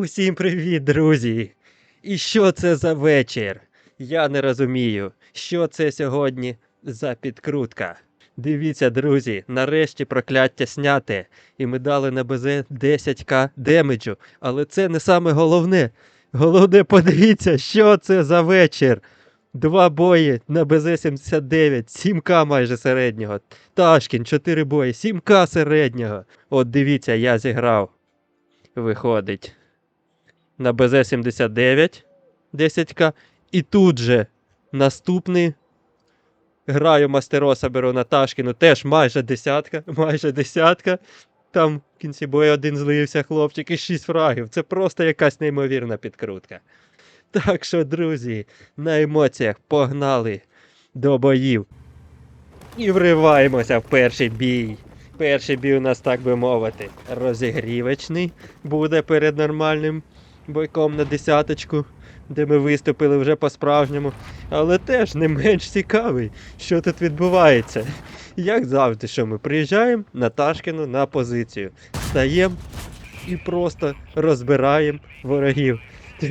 Усім привіт, друзі! І що це за вечір? Я не розумію, що це сьогодні за підкрутка. Дивіться, друзі, нарешті прокляття сняте, і ми дали на БЗ 10к демеджу. Але це не саме головне. Головне, подивіться, що це за вечір. Два бої на БЗ-79, 7К майже середнього. Ташкін, 4 бої, 7К середнього. От дивіться, я зіграв. Виходить. На БЗ-79 10К. І тут же наступний. Граю мастероса, беру на Ташкіну, теж майже десятка, майже десятка. Там в кінці бою один злився хлопчик і 6 фрагів. Це просто якась неймовірна підкрутка. Так що, друзі, на емоціях погнали до боїв. І вриваємося в перший бій. Перший бій у нас, так би мовити, розігрівочний буде перед нормальним бойком на десяточку, де ми виступили вже по-справжньому. Але теж не менш цікавий, що тут відбувається. Як завжди, що ми приїжджаємо на Ташкіну на позицію, стаємо і просто розбираємо ворогів.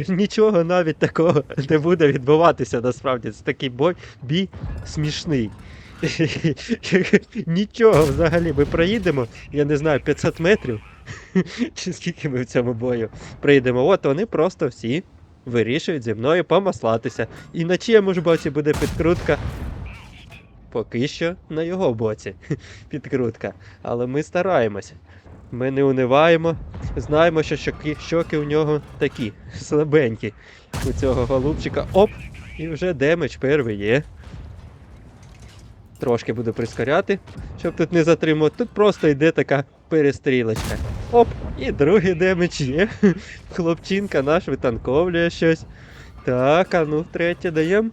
Нічого навіть такого не буде відбуватися насправді. Це такий бой, бій смішний. Нічого взагалі. Ми проїдемо, я не знаю, 500 метрів. Чи скільки ми в цьому бою проїдемо. От вони просто всі вирішують зі мною помаслатися. І на чиєму ж боці буде підкрутка. Поки що на його боці підкрутка. Але ми стараємось. Ми не униваємо. Знаємо, що щоки, щоки у нього такі слабенькі. У цього голубчика. Оп! І вже демедж перший є. Трошки буду прискоряти, щоб тут не затримувати. Тут просто йде така перестрілочка. Оп! І другий демедж є. Хлопчинка наш витанковлює щось. Так, а ну втретє даємо.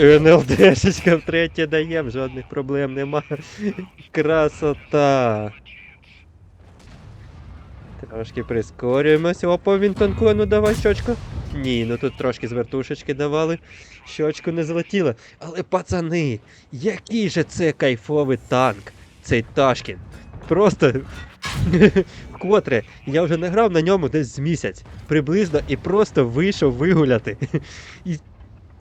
НЛДшечка втретє даємо, жодних проблем нема. Красота. Трошки прискорюємося. Опа, він танкує, ну давай щочку. Ні, ну тут трошки з вертушечки давали. Щочку не злетіло. Але пацани, який же це кайфовий танк, цей Ташкін. Просто вкотре я вже не грав на ньому десь з місяць приблизно і просто вийшов вигуляти. І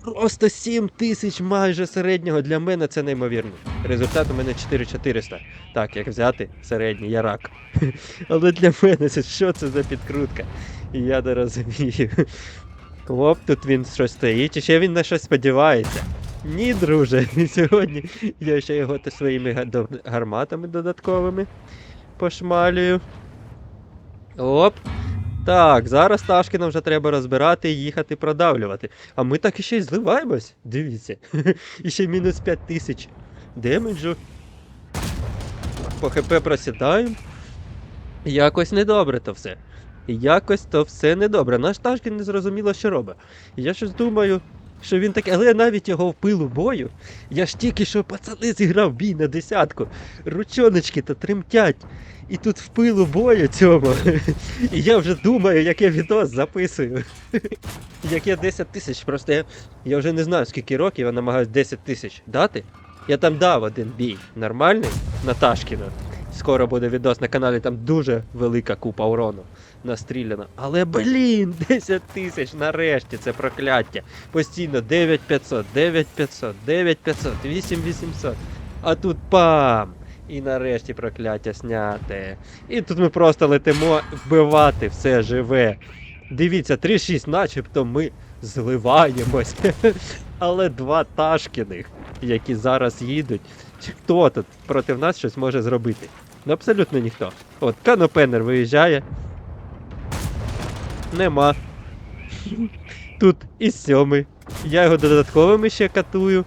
просто 7 тисяч майже середнього для мене це неймовірно. Результат у мене 4400. Так, як взяти середній, я рак. Але для мене це що це за підкрутка? Я не розумію. Хлоп, тут він щось стоїть, і ще він на щось сподівається. Ні, друже, сьогодні я ще його своїми гарматами додатковими пошмалюю. Оп. Так, зараз Ташкіна вже треба розбирати їхати продавлювати. А ми так іще й зливаємось. Дивіться. І ще мінус 5 тисяч демеджу. По ХП просідаємо. Якось недобре то все. Якось то все недобре. Наш Ташкін не зрозуміло, що робить. Я щось думаю, що він такий, але навіть його в пилу бою. Я ж тільки що пацани зіграв бій на десятку. Ручоночки то тремтять. І тут в пилу бою цьому. І я вже думаю, як я відос записую. Як я 10 тисяч, просто я, я вже не знаю, скільки років я намагаюся 10 тисяч дати. Я там дав один бій нормальний на Ташкіна. Скоро буде відос на каналі, там дуже велика купа урону настріляна. Але блін, 10 тисяч нарешті це прокляття. Постійно 9500, 9500, 9500, 8800. А тут пам! І нарешті прокляття сняте. І тут ми просто летимо вбивати все живе. Дивіться, 3-6, начебто ми зливаємось. Але два Ташкіних, які зараз їдуть. Хто тут проти нас щось може зробити? Ну абсолютно ніхто. От Канопенер виїжджає. Нема. Тут і сьомий. Я його додатковими ще катую,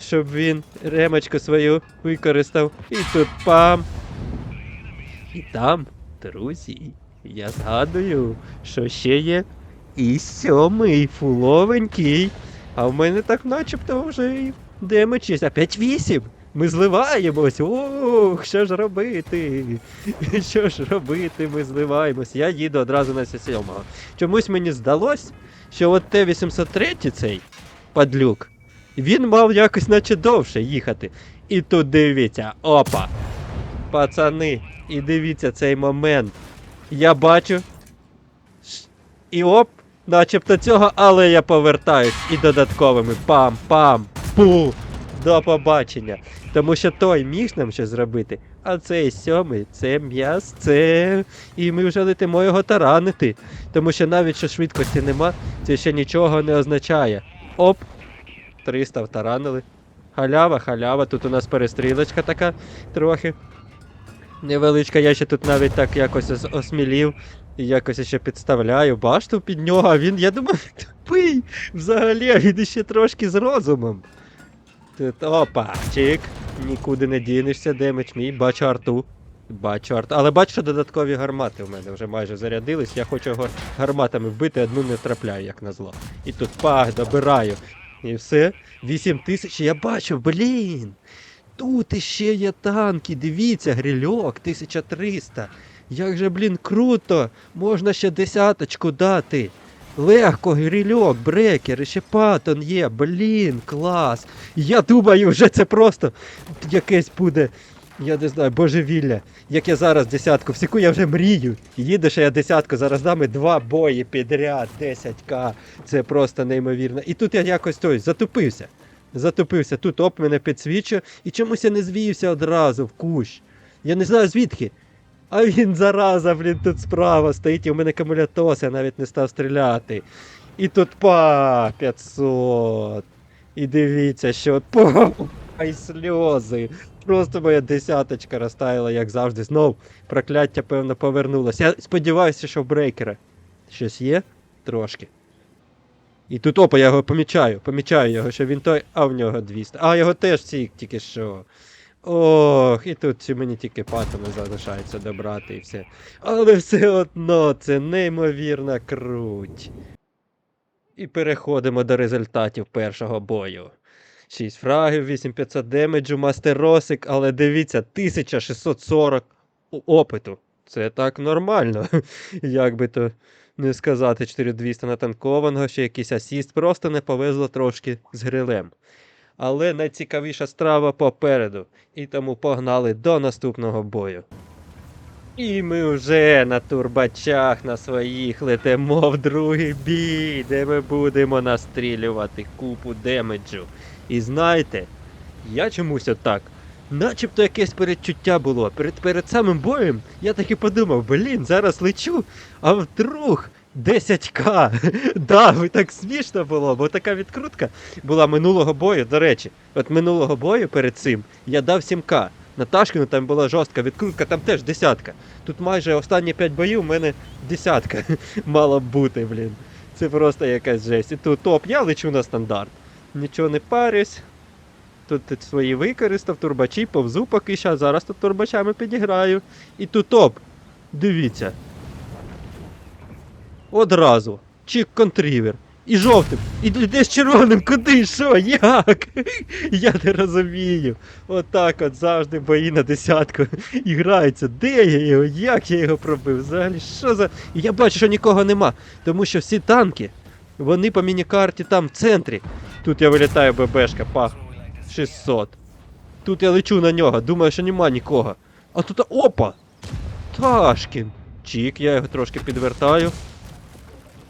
щоб він ремочку свою використав. І тут пам. І там, друзі, я згадую, що ще є і сьомий фуловенький. А в мене так начебто вже демедж. Опять вісім. Ми зливаємось. Ох, що ж робити? Що ж робити? Ми зливаємось. Я їду одразу на сьомого. Чомусь мені здалось, що от Т-803 цей падлюк, він мав якось наче довше їхати. І тут дивіться, опа! Пацани, і дивіться цей момент. Я бачу. І оп, начебто цього, але я повертаюсь і додатковими пам-пам, пу. До побачення. Тому що той міг нам щось зробити, а цей сьомий це м'яс, це. І ми вже летимо його таранити. Тому що навіть що швидкості нема, це ще нічого не означає. Оп! 300 втаранили. Халява, халява, тут у нас перестрілочка така трохи. Невеличка, я ще тут навіть так якось осмілів. І якось ще підставляю башту під нього, а він, я думав, тупий. Взагалі, він ще трошки з розумом. Тут, опа, чик, нікуди не дінешся, демедж мій, бачу арту. Бачу арту. Але бачу, що додаткові гармати в мене вже майже зарядились. Я хочу його гарматами вбити, одну не трапляю, як назло. І тут пах, добираю. І все. 8 тисяч, я бачу, блін. Тут іще є танки, дивіться, грильок, 1300. Як же, блін, круто! Можна ще десяточку дати. Легко, грильок, брекер, і ще патон є, блін, клас. Я думаю, вже це просто якесь буде, я не знаю, божевілля. Як я зараз десятку, всіку я вже мрію. Їдеш, а я десятку, зараз дам і два бої підряд, 10к. Це просто неймовірно. І тут я якось той затупився. Затупився. Тут оп мене підсвічує, і чомусь я не звівся одразу в кущ. Я не знаю звідки. А він зараза, блін, тут справа стоїть, і у мене камулятос, я навіть не став стріляти. І тут па 500. І дивіться, що па, ай сльози. Просто моя десяточка розтаяла, як завжди. Знов прокляття, певно, повернулося. Я сподіваюся, що в брейкера щось є трошки. І тут опа, я його помічаю, помічаю його, що він той, а в нього 200. А його теж ці тільки що. Ох, і тут мені тільки патони залишається добрати і все. Але все одно це неймовірна круть. І переходимо до результатів першого бою. 6 фрагів, 8500 демеджу, мастеросик, але дивіться, 1640 опиту. Це так нормально. Як би то не сказати, 4200 натанкованого, ще якийсь асіст, просто не повезло трошки з грилем. Але найцікавіша страва попереду. І тому погнали до наступного бою. І ми вже на турбачах на своїх летимо в другий бій, де ми будемо настрілювати купу демеджу. І знаєте, я чомусь отак. Начебто якесь передчуття було. Перед, перед самим боєм я таки подумав, блін, зараз лечу, а вдруг 10к. да, так смішно було, бо така відкрутка була минулого бою. До речі, от минулого бою перед цим я дав 7к. Наташкину там була жорстка відкрутка, там теж десятка. Тут майже останні 5 боїв у мене десятка мала б бути, блін. Це просто якась жесть. І тут топ, я лечу на стандарт. Нічого не парюсь. Тут свої використав, турбачі, повзу поки що, зараз тут турбачами підіграю. І тут топ. Дивіться. Одразу. Чик контрівер. І жовтим. І йде з червоним. Куди? Що? Як? Я не розумію. Отак от завжди бої на десятку і граються. Де я його? Як я його пробив? Взагалі, що за. І я бачу, що нікого нема. Тому що всі танки, вони по міні-карті там в центрі. Тут я вилітаю ББшка, пах. 600. Тут я лечу на нього, думаю, що нема нікого. А тут опа! Ташкін. Чік, я його трошки підвертаю.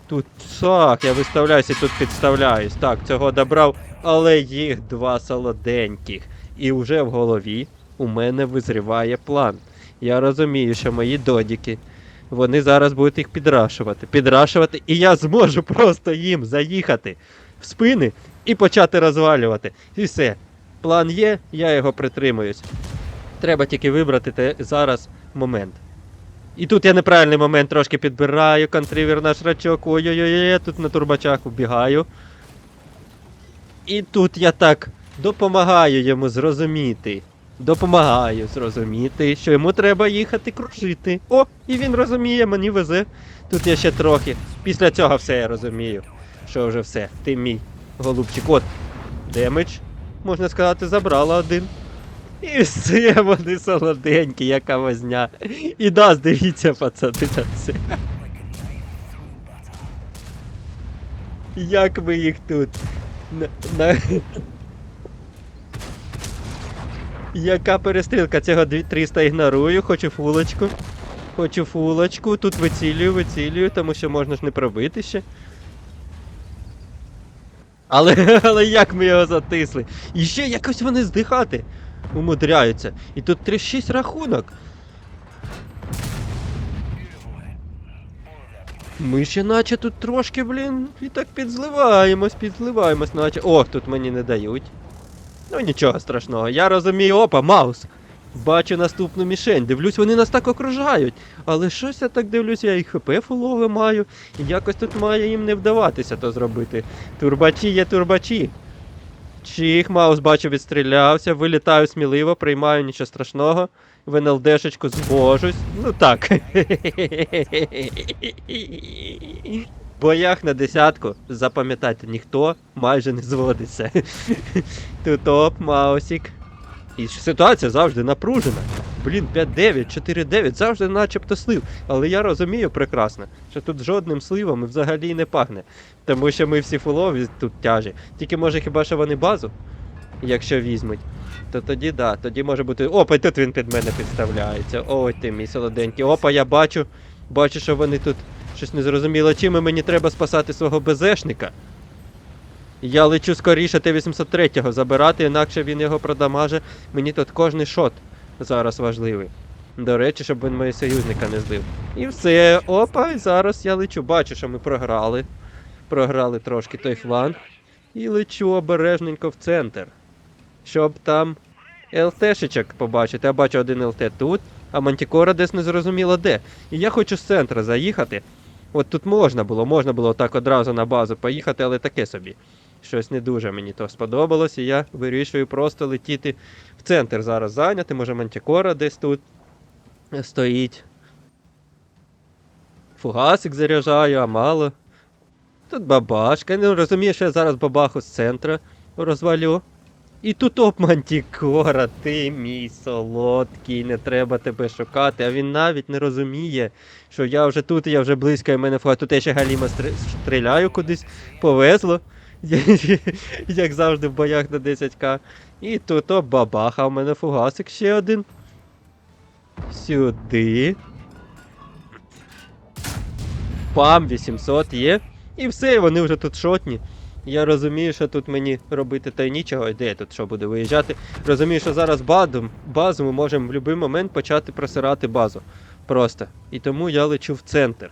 Тут так, я виставляюся і тут підставляюсь. Так, цього добрав, але їх два солоденьких. І вже в голові у мене визріває план. Я розумію, що мої додіки, вони зараз будуть їх підрашувати. Підрашувати, і я зможу просто їм заїхати в спини і почати розвалювати. І все. План є, я його притримуюсь. Треба тільки вибрати те зараз момент. І тут я неправильний момент трошки підбираю, контривер наш рачок, ой-ой-ой, тут на турбачах убігаю. І тут я так допомагаю йому зрозуміти. Допомагаю зрозуміти, що йому треба їхати кружити. О, і він розуміє, мені везе. Тут я ще трохи. Після цього все я розумію. Що вже все, ти мій голубчик. От, демедж, можна сказати, забрала один. І все, вони солоденькі, яка возня. І нас, дивіться, пацани, на це. Як ми їх тут. На, на... Яка перестрілка? Цього 300 ігнорую, хочу фулочку. Хочу фулочку, тут вицілюю, вицілюю, тому що можна ж не пробити ще. Але, але як ми його затисли? І ще якось вони здихати умудряються. І тут 3-6 рахунок. Ми ще наче тут трошки, блін, і так підзливаємось, підзливаємось, наче. Ох, тут мені не дають. Ну нічого страшного. Я розумію, опа, маус. Бачу наступну мішень. Дивлюсь, вони нас так окружають. Але щось я так дивлюсь, я і хп фулове маю. І якось тут має їм не вдаватися то зробити. Турбачі є турбачі. Чих, маус бачу, відстрілявся, вилітаю сміливо, приймаю нічого страшного. В НЛДшечку звожусь. Ну так. Боях на десятку, запам'ятайте, ніхто майже не зводиться. Тут оп, маусік. І ситуація завжди напружена. Блін, 5-9, 4-9, завжди начебто слив. Але я розумію прекрасно, що тут жодним сливом взагалі не пахне. Тому що ми всі фулові тут тяжі. Тільки може хіба що вони базу, якщо візьмуть. То тоді да, тоді може бути. Опа, тут він під мене підставляється. Ой ти мій солоденький. Опа, я бачу. Бачу, що вони тут щось незрозуміло. Чим і мені треба спасати свого БЗшника. Я лечу скоріше Т-803 забирати, інакше він його продамаже. Мені тут кожний шот зараз важливий. До речі, щоб він моєї союзника не збив. І все, опа, і зараз я лечу. Бачу, що ми програли. Програли трошки той фланг. І лечу обережненько в центр. Щоб там ЛТшечок побачити. Я бачу один ЛТ тут, а Мантікора десь не зрозуміло де. І я хочу з центра заїхати. От тут можна було, можна було так одразу на базу поїхати, але таке собі. Щось не дуже мені то сподобалось, і я вирішую просто летіти в центр зараз зайняти. Може Мантікора десь тут стоїть. Фугасик заряджаю, а мало. Тут бабашка. Ну розумію, що я зараз бабаху з центра розвалю. І тут оп Мантікора, ти мій солодкий, не треба тебе шукати. А він навіть не розуміє, що я вже тут, я вже близько, і мене флаг. Тут я ще галіма стр- стріляю кудись, повезло. Як завжди в боях на 10к. І тут оп бабаха, у мене фугасик ще один. Сюди. Пам, 800 є. І все, вони вже тут шотні. Я розумію, що тут мені робити та й нічого, де я тут що буде виїжджати. Розумію, що зараз базу, базу ми можемо в будь-який момент почати просирати базу. Просто. І тому я лечу в центр.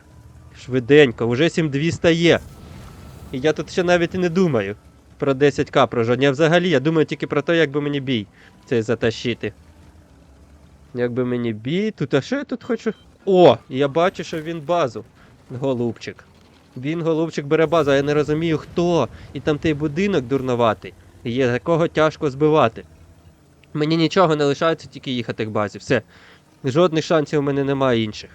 Швиденько, вже 7200 є. І я тут ще навіть і не думаю про 10к про жодні. А взагалі я думаю тільки про те, як би мені бій цей затащити. Якби мені бій. Тут, а що я тут хочу? О! Я бачу, що він базу. Голубчик. Він, голубчик, бере базу, а я не розумію хто. І там той будинок дурноватий. Є, якого тяжко збивати. Мені нічого не лишається, тільки їхати к базі. Все. Жодних шансів у мене немає інших.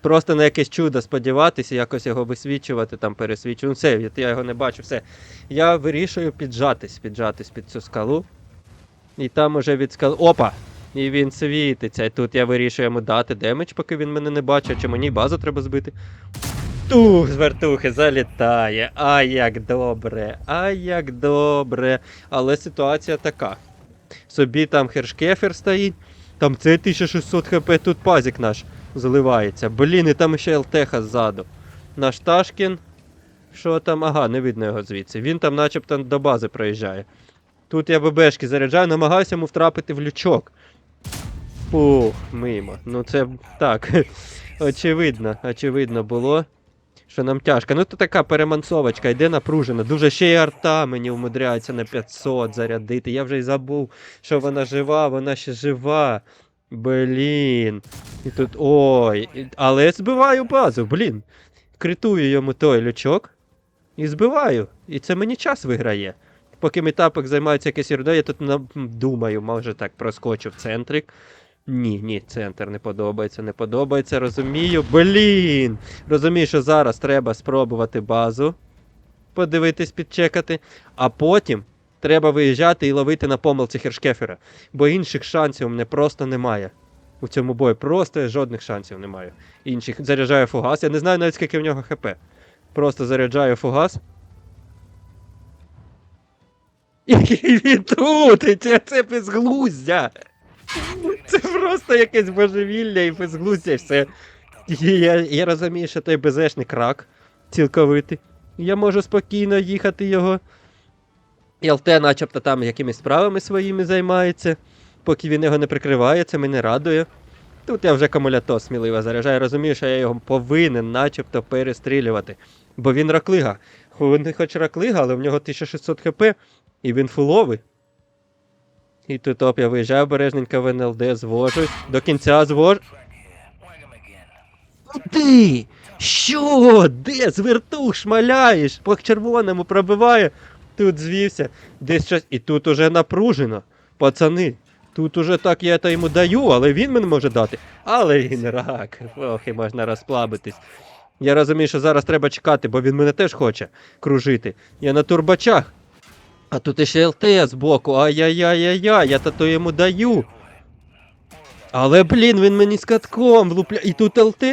Просто на якесь чудо сподіватися, якось його висвічувати, там пересвічувати. Ну все, я його не бачу, все. Я вирішую піджатись, піджатись під цю скалу. І там уже від скали. Опа! І він світиться. І тут я вирішую йому дати демедж, поки він мене не бачить, чи мені базу треба збити. Тух, з вертухи залітає. Ай, як добре, ай, як добре. Але ситуація така. Собі там хершкефер стоїть, там це 1600 хп, тут пазик наш заливається. Блін, і там ще ЛТХ ззаду. Наш Ташкін. Що там? Ага, не видно його звідси. Він там начебто до бази проїжджає. Тут я ББшки заряджаю, намагаюся йому втрапити в лючок. Фух, мимо. Ну це так. Очевидно, очевидно було, що нам тяжко. Ну то така перемансовочка, йде напружена. Дуже ще й арта мені умудряється на 500 зарядити. Я вже й забув, що вона жива, вона ще жива. Блін. І тут. Ой. Але я збиваю базу, блін. Критую йому той лючок. І збиваю. І це мені час виграє. Поки метапик займається якесь ердою, я тут думаю, може так проскочу в центрик. Ні, ні, центр не подобається, не подобається, розумію. Блін! Розумію, що зараз треба спробувати базу. Подивитись, підчекати. А потім треба виїжджати і ловити на помилці Хершкефера. Бо інших шансів у мене просто немає. У цьому бою просто жодних шансів немає. Інших заряджаю фугас. Я не знаю навіть скільки в нього хп. Просто заряджаю фугас. Який він тут! І Це, це безглуздя! Це просто якесь божевілля і безглуздя, все. Я, я розумію, що той БЗшник рак цілковитий. Я можу спокійно їхати його. І ЛТ начебто там якимись справами своїми займається, поки він його не прикриває, це мене радує. Тут я вже акумулятор сміливо заряджаю, розумію, що я його повинен начебто перестрілювати. Бо він раклига. Він хоч раклига, але в нього 1600 хп, і він фуловий. І тут оп, я виїжджаю обережненько в НЛД, звожусь. До кінця звожу. Куди? Що? Де? Звертух шмаляєш? По червоному пробиває. Тут звівся. Десь щось. І тут уже напружено. Пацани. Тут уже так я то йому даю, але він мене може дати. Але він рак. Ох, і можна розслабитись. Я розумію, що зараз треба чекати, бо він мене теж хоче кружити. Я на турбачах. А тут іще ЛТ збоку. Ай-яй-яй-яй-яй, я то йому даю. Але, блін, він мені з катком влупля. І тут ЛТ.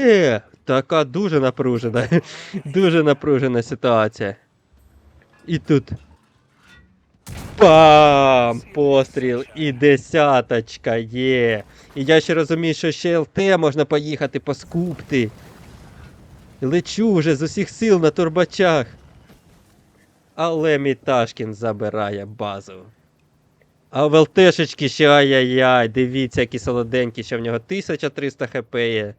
Така дуже напружена. Дуже напружена ситуація. І тут. Пам! Постріл і десяточка є. І я ще розумію, що ще ЛТ можна поїхати поскупти. Лечу вже з усіх сил на турбачах. Але Міташкін забирає базу. А в ЛТшечки ще ай-яй-яй, дивіться, які солоденькі, що в нього 1300 хп є.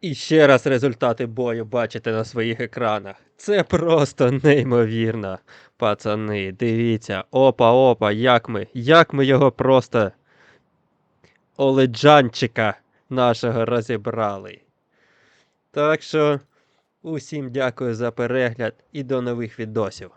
І ще раз результати бою бачите на своїх екранах. Це просто неймовірно, пацани. Дивіться, опа-опа, як ми, як ми його просто оледжанчика нашого розібрали. Так що усім дякую за перегляд і до нових відосів.